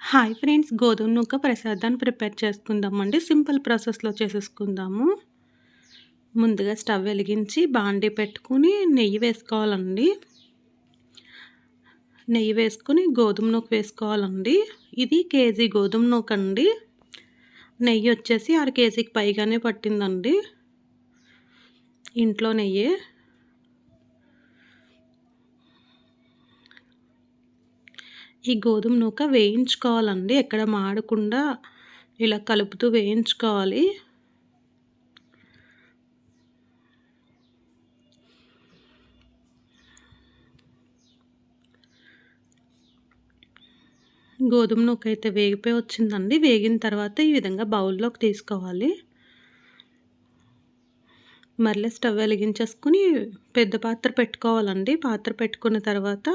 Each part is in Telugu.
హాయ్ ఫ్రెండ్స్ గోధుమ నూక ప్రసాదాన్ని ప్రిపేర్ చేసుకుందామండి సింపుల్ ప్రాసెస్లో చేసేసుకుందాము. ముందుగా స్టవ్ వెలిగించి బాండీ పెట్టుకుని నెయ్యి వేసుకోవాలండి. నెయ్యి వేసుకుని గోధుమ నూక వేసుకోవాలండి. ఇది కేజీ గోధుమ నూక అండి. నెయ్యి వచ్చేసి అర కేజీకి పైగానే పట్టిందండి. ఇంట్లో నెయ్యి. ఈ గోధుమ నూక వేయించుకోవాలండి. ఎక్కడ మాడకుండా ఇలా కలుపుతూ వేయించుకోవాలి. గోధుమ నూక అయితే వేగిపోయి వచ్చిందండి. వేగిన తర్వాత ఈ విధంగా బౌల్లోకి తీసుకోవాలి. మరలా స్టవ్ వెలిగించేసుకుని పెద్ద పాత్ర పెట్టుకోవాలండి. పాత్ర పెట్టుకున్న తర్వాత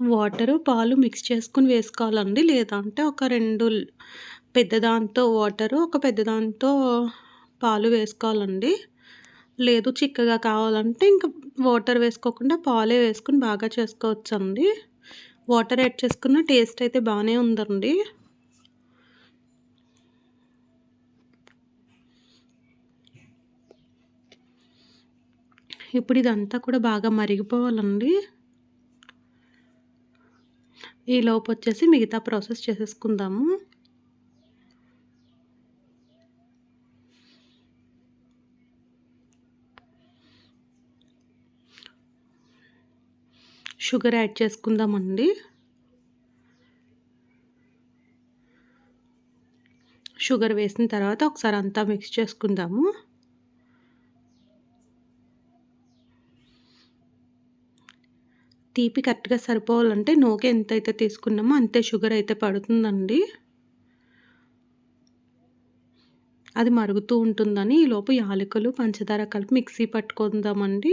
వాటరు పాలు మిక్స్ చేసుకుని వేసుకోవాలండి. లేదంటే ఒక రెండు పెద్దదాంతో వాటరు ఒక పెద్దదాంతో పాలు వేసుకోవాలండి. లేదు చిక్కగా కావాలంటే ఇంకా వాటర్ వేసుకోకుండా పాలే వేసుకుని బాగా చేసుకోవచ్చండి. వాటర్ యాడ్ చేసుకున్న టేస్ట్ అయితే బాగానే ఉందండి. ఇప్పుడు ఇదంతా కూడా బాగా మరిగిపోవాలండి. ఈ లోపు వచ్చేసి మిగతా ప్రాసెస్ చేసేసుకుందాము. షుగర్ యాడ్ చేసుకుందామండి. షుగర్ వేసిన తర్వాత ఒకసారి అంతా మిక్స్ చేసుకుందాము. తీపి కరెక్ట్గా సరిపోవాలంటే నూక ఎంత అయితే తీసుకున్నామో అంతే షుగర్ అయితే పడుతుందండి. అది మరుగుతూ ఉంటుందని ఈలోపు యాలకులు పంచదార కలిపి మిక్సీ పట్టుకుందామండి.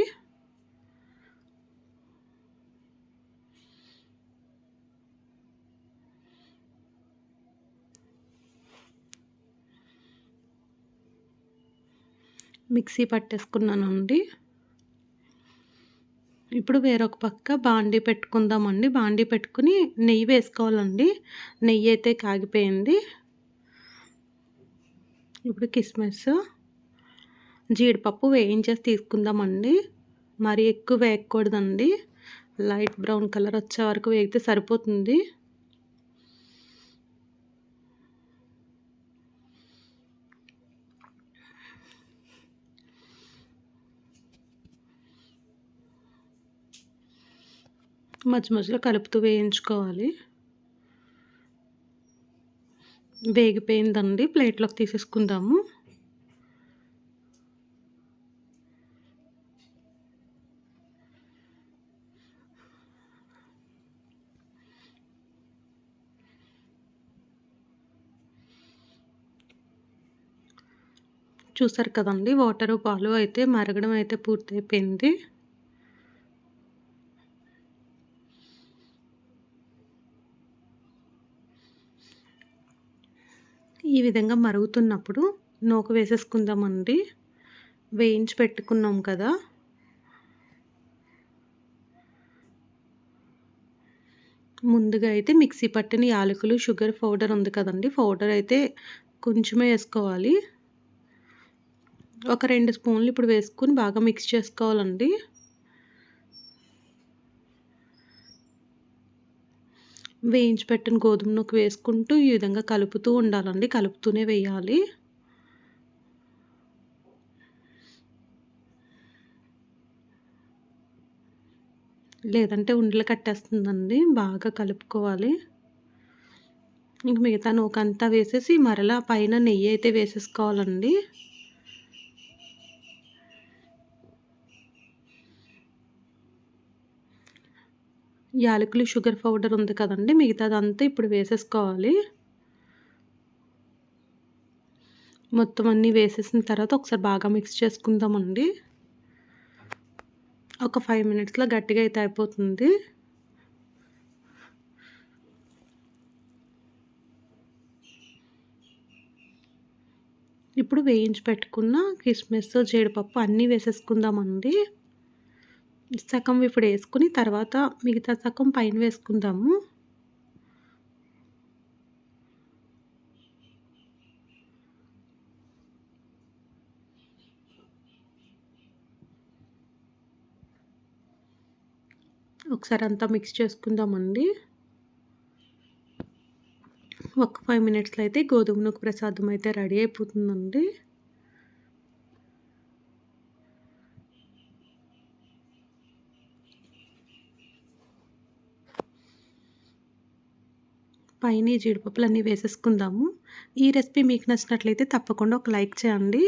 మిక్సీ పట్టేసుకున్నానండి. ఇప్పుడు వేరొక పక్క బాండీ పెట్టుకుందామండి. బాండీ పెట్టుకుని నెయ్యి వేసుకోవాలండి. నెయ్యి అయితే కాగిపోయింది. ఇప్పుడు కిస్మిస్ జీడిపప్పు వేయించేసి తీసుకుందామండి. మరి ఎక్కువ వేయకూడదండి. లైట్ బ్రౌన్ కలర్ వచ్చే వరకు వేగితే సరిపోతుంది. మధ్య మధ్యలో కలుపుతూ వేయించుకోవాలి. వేగిపోయిందండి. ప్లేట్లోకి తీసేసుకుందాము. చూసారు కదండి వాటర్ పాలు అయితే మరగడం అయితే పూర్తయిపోయింది. ఈ విధంగా మరుగుతున్నప్పుడు నూక వేసేసుకుందామండి. వేయించి పెట్టుకున్నాం కదా. ముందుగా అయితే మిక్సీ పట్టిన యాలకులు షుగర్ పౌడర్ ఉంది కదండి. పౌడర్ అయితే కొంచెమే వేసుకోవాలి. ఒక రెండు స్పూన్లు ఇప్పుడు వేసుకొని బాగా మిక్స్ చేసుకోవాలండి. వేయించి పెట్టిన గోధుమ నూక వేసుకుంటూ ఈ విధంగా కలుపుతూ ఉండాలండి. కలుపుతూనే వేయాలి. లేదంటే ఉండలు కట్టేస్తుందండి. బాగా కలుపుకోవాలి. ఇంక మిగతా నూకంతా వేసేసి మరలా పైన నెయ్యి అయితే వేసేసుకోవాలండి. యాలకులు షుగర్ పౌడర్ ఉంది కదండి. మిగతాదంతా ఇప్పుడు వేసేసుకోవాలి. మొత్తం అన్నీ వేసేసిన తర్వాత ఒకసారి బాగా మిక్స్ చేసుకుందామండి. ఒక ఫైవ్ మినిట్స్లో గట్టిగా అయితే అయిపోతుంది. ఇప్పుడు వేయించి పెట్టుకున్న కిస్మిస్ జీడిపప్పు అన్నీ వేసేసుకుందామండి. సగం ఇప్పుడు వేసుకుని తర్వాత మిగతా సగం పైన వేసుకుందాము. ఒకసారి అంతా మిక్స్ చేసుకుందామండి. ఒక ఫైవ్ మినిట్స్లో అయితే గోధుమ నూక ప్రసాదం అయితే రెడీ అయిపోతుందండి. పైన జీడిపప్పులు అన్నీ వేసేసుకుందాము. ఈ రెసిపీ మీకు నచ్చినట్లయితే తప్పకుండా ఒక లైక్ చేయండి.